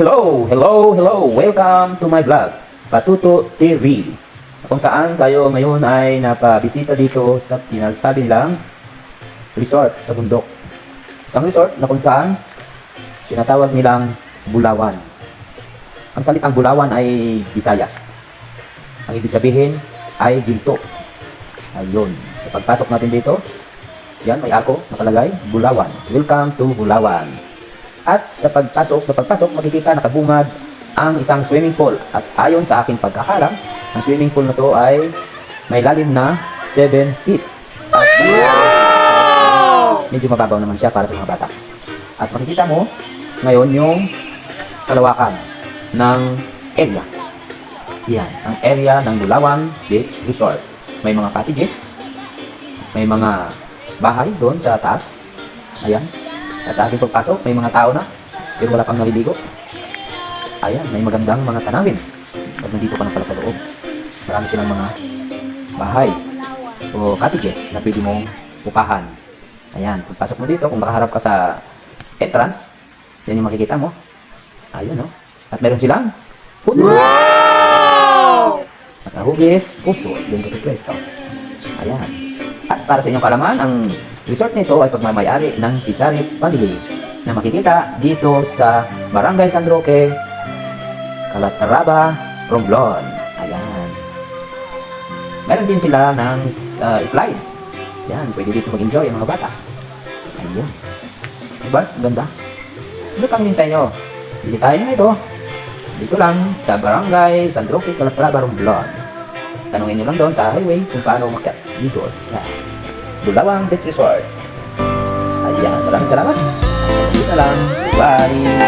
Hello, hello, hello. Welcome to my vlog, Patuto TV. Kung saan tayo ngayon ay napabisita dito sa pinagsabi nilang resort sa bundok. Isang resort na kung saan tinatawag nilang Bulawan. Ang salitang Bulawan ay Bisaya. Ang ibig sabihin ay ginto. Ayun. Sa pagpasok natin dito, yan, may ako, nakalagay, Bulawan. Welcome to Bulawan. At sa pagpasok, sa pagpasok, makikita nakabungad ang isang swimming pool. At ayon sa aking pagkakalam, ang swimming pool na to ay may lalim na 7 feet. At medyo mababaw naman siya para sa mga bata. At makikita mo ngayon yung kalawakan ng area. Yan, ang area ng Bulawan Beach Resort. May mga cottages, may mga bahay doon sa taas. Ayan. At sa ating pagpasok, may mga tao na, pero wala pang naliligo. Ayan, may magandang mga tanawin. Pag nandito ka na pala sa loob. Marami silang mga bahay o cottages na pwede mong pukahan. Ayan, pagpasok mo dito, kung makaharap ka sa entrance, yan yung makikita mo. Ayun, no? At meron silang food. At ang hugis, puso, yung pwesto. Ayan. At para sa inyong kalaman, ang resort nito ay pagmamayari ng Pisarit Family na makikita dito sa Barangay San Roque, Calatrava, Romblon. Ayan. Meron din sila ng uh, slide. Yan, pwede dito mag-enjoy ang mga bata. Ayun. Diba? Ganda. Ano pang hintay nyo? Bili tayo na ito. Dito lang sa Barangay San Roque, Calatrava, Romblon. Tanungin nyo lang doon sa highway kung paano umakyat dito sa Bulawang Beach Resort. Ayan, maraming salamat. Dito na lang. Bye!